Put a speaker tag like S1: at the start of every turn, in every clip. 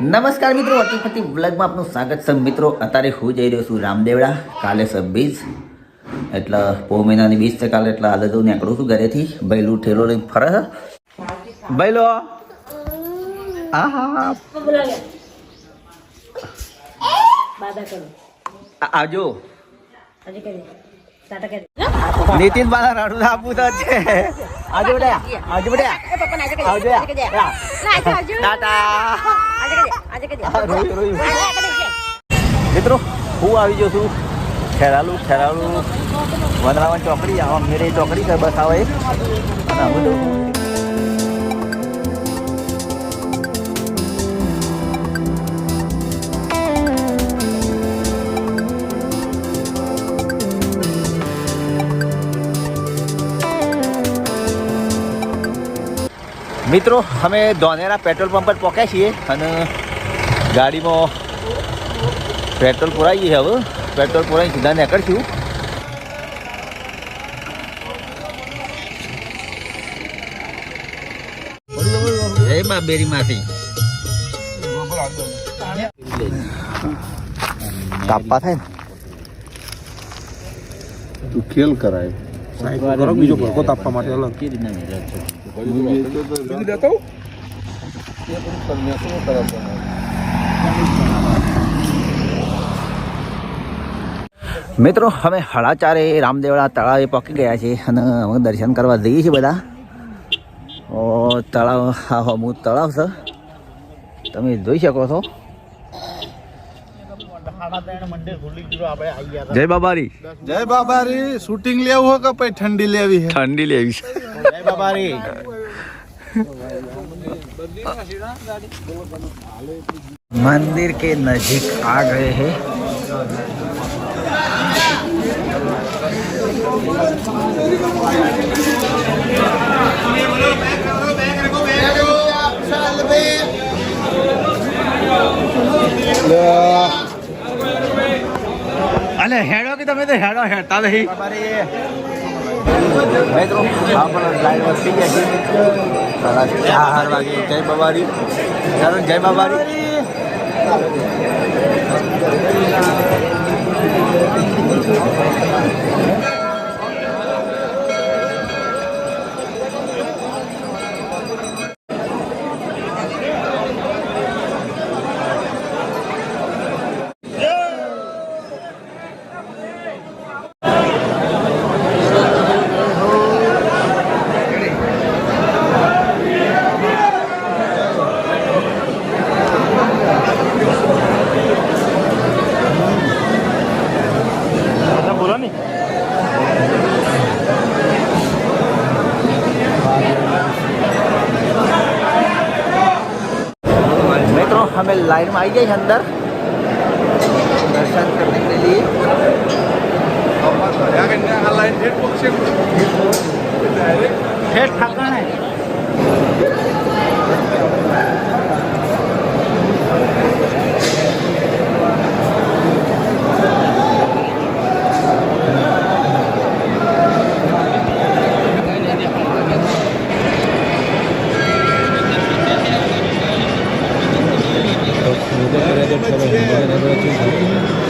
S1: નમસ્કાર મિત્રો અતિપતિ વ્લોગમાં આપનું સ્વાગત છે. મિત્રો અત્યારે હું જઈ રહ્યો છું રામદેવડા કાલે છે એટલે પો મહિનાની બીજ છે કાલે એટલે હાલ તો નીકળું છું ઘરેથી. બૈલું ઠેલો લઈને ફરે બૈલો આ હા આવજો.
S2: આજે
S1: નીતિન બાલા રાડું આપવું તો છે આવજો બેટા આવજો બેટા આવજો. ટાટા. મિત્રો હું આવી ગયો છું ખેરાલુ ખેરાલુ વનરાવન ચોકડી આવા મેરે ચોકડી બસ આવે અને મિત્રો અમે ધોનેરા પેટ્રોલ પંપ પર પહોંચ્યા છીએ અને ગાડીમાં પેટ્રોલ પુરાઈએ હવે. પેટ્રોલ પુરાઈ સીધા નીકળશું. જય તાપા થાય
S3: તું ખેલ કરાય. બીજો ભરકો તાપવા માટે અલગ.
S1: મિત્રો અમે હળાચારે ચારે રામદેવડા તળાવે પહોંચી ગયા છીએ અને અમે દર્શન કરવા જઈએ છીએ બધા. ઓ તળાવ હા હું તળાવ છે. તમે જોઈ શકો છો. જય બાબારી.
S3: જય બાબારી. શૂટિંગ લેવું હોય કે પછી ઠંડી લેવી
S1: ઠંડી લેવી છે.
S3: જય બાબારી.
S1: मंदिर के नजदीक आ गए हैं અલે હેડો કે તમે તો હેડો હેડતા નહીં મિત્રો આપણે ડ્રાઈવર થઈ ગયા છીએ સાડા ચાર વાગે જય બાબારી ચાલો જય બાબારી મિત્રો हमें लाइन में आई गई अंदर दर्शन करने के लिए ठेठ ठाकण है Ya, ya,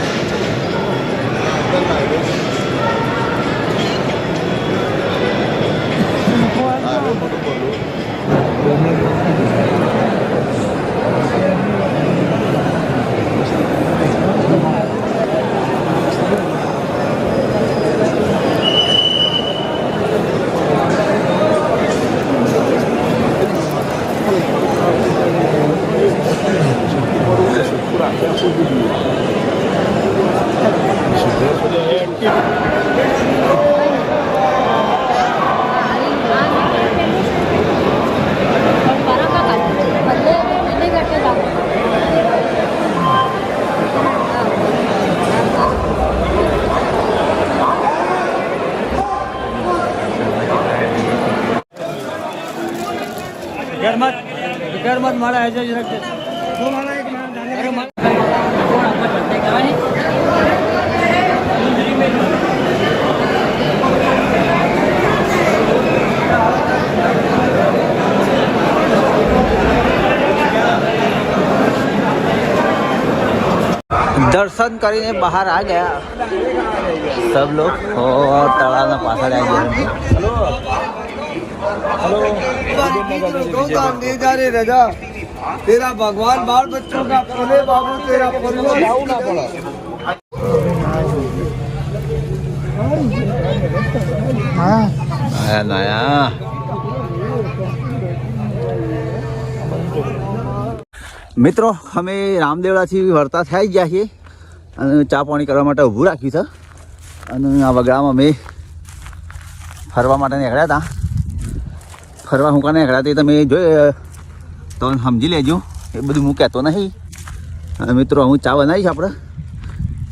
S1: રિટાયરમેન્ટ મળે એજ જ દર્શન કરીને બહાર આ ગયા. સબ લોગ તળાવના પાછળ આવી ગયા.
S4: गौतम दे जा रे रजा तेरा भगवान बाल बच्चों का पले बाबू तेरा परिवार लाऊ ना पड़ा
S1: આયા નાયા મિત્રો અમે રામદેવડાથી વળતા થઈ ગયા છીએ અને ચા પાણી કરવા માટે ઊભું રાખ્યું છે અને આ વગડામાં અમે ફરવા માટે નીકળ્યા હતા ફરવા હું કાને નીકળ્યા તે તમે જોઈ તો સમજી લેજો. એ બધું હું કહેતો નહીં. અને મિત્રો હું ચા બનાવીશ આપણે.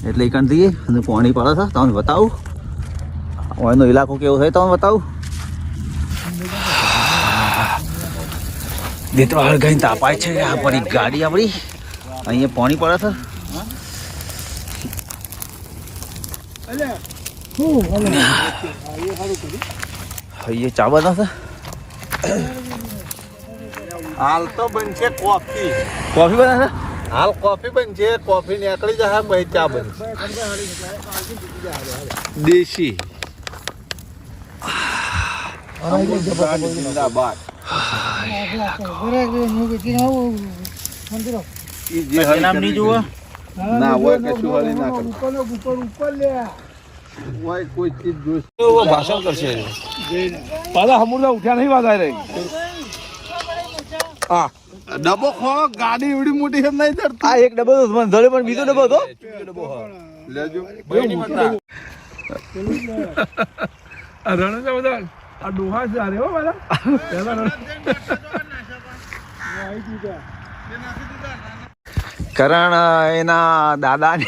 S1: એટલે એ જઈએ અને પાણી પડે છે તમને બતાવું. અહીંનો ઇલાકો કેવો છે તમને બતાવું. મિત્રો હાલ ગઈ તાપાય છે આ પડી ગાડી આપણી. અહીંયા પાણી પડે છે. અહીંયા ચા બનાવશે.
S3: હાલ તો બનશે કોફી.
S1: કોફી બનાવે
S3: હાલ કોફી બનશે કોફી નીકળી જશે ભાઈ ચા બનશે. દેશી. જિંદાબાદ. ના હોય કશું હરી ના કરે. હોય કોઈ ચીજ જોઈશે ભાષણ કરશે.
S4: પાછા હમુરદા ઉઠ્યા નહીં
S3: હા ડબ્બો ખો ગાડી એવડી મોટી એમ નહીં
S1: આ એક ડબો ધડે પણ બીજો ડબ્બો હતો?
S3: લેજો.
S4: આ રણજા બધા આ ડોહા છે અરે હો બધા પેલા રણ
S1: કરણ એના દાદાને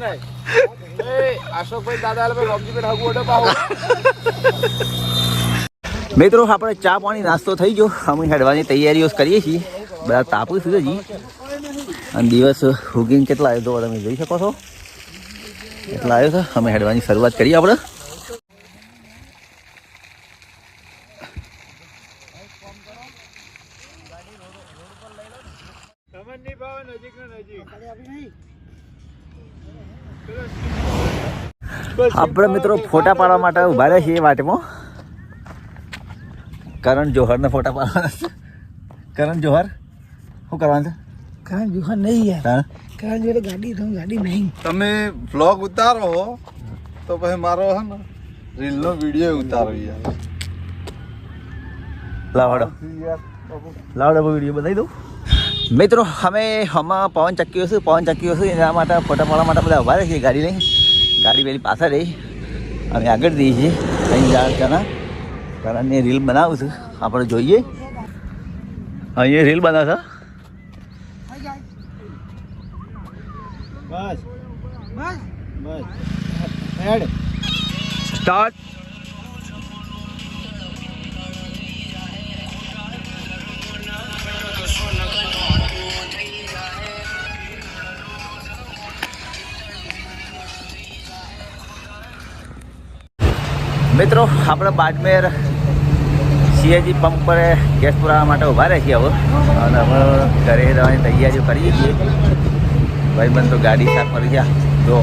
S1: નાખ્યો.
S3: અશોકભાઈ દાદા રોમજીભાઈ હગુ ઓડો પાવો
S1: મિત્રો આપણે ચા પાણી નાસ્તો થઈ ગયો. અમે હેડવાની તૈયારીઓ કરીએ છીએ. બધા તાપું છું હજી. અને દિવસ હુગીને કેટલા આવ્યો તો તમે જોઈ શકો છો? કેટલા આવ્યો છે અમે હેડવાની શરૂઆત કરીએ આપણે. આપણે મિત્રો ફોટા પાડવા માટે ઊભા રહ્યા છીએ વાટમાં. કરણ જોહરને ફોટા પાડવાના કરણ જોહર શું કરવાનું છે?
S4: કરણ જોહર નહીં યાર.
S1: હા?
S4: જોહર ગાડી તો ગાડી નહીં.
S3: તમે વ્લોગ ઉતારો તો પછી મારો હે ને રીલનો વીડિયો ઉતારો યાર.
S1: લાવડો. લાવડો વીડિયો બતાવી દઉં. મિત્રો અમે હમણાં પવન ચક્કીઓ છું પવન ચક્કીઓ છું એના માટે ફોટા પાડવા માટે બધા ઊભા રહીએ છીએ ગાડી લઈ ગાડી પેલી પાછળ રહી. અમે આગળ જઈએ છીએ. અહીં જાણ કરના કરણની રીલ બનાવું છું. આપણે જોઈએ. અહીંયા રીલ બનાવશો
S4: બસ. બસ. બસ.
S1: સ્ટાર્ટ મિત્રો, આપણે બાજમેર સીએજી પંપ પર ગેસ પુરાવા માટે ઊભા રહે છીએ હવે. અને હવે ઘરે રહેવાની તૈયારીઓ કરીએ છીએ. ભાઈ બંધ તો ગાડી સાફ કરી ગયા જો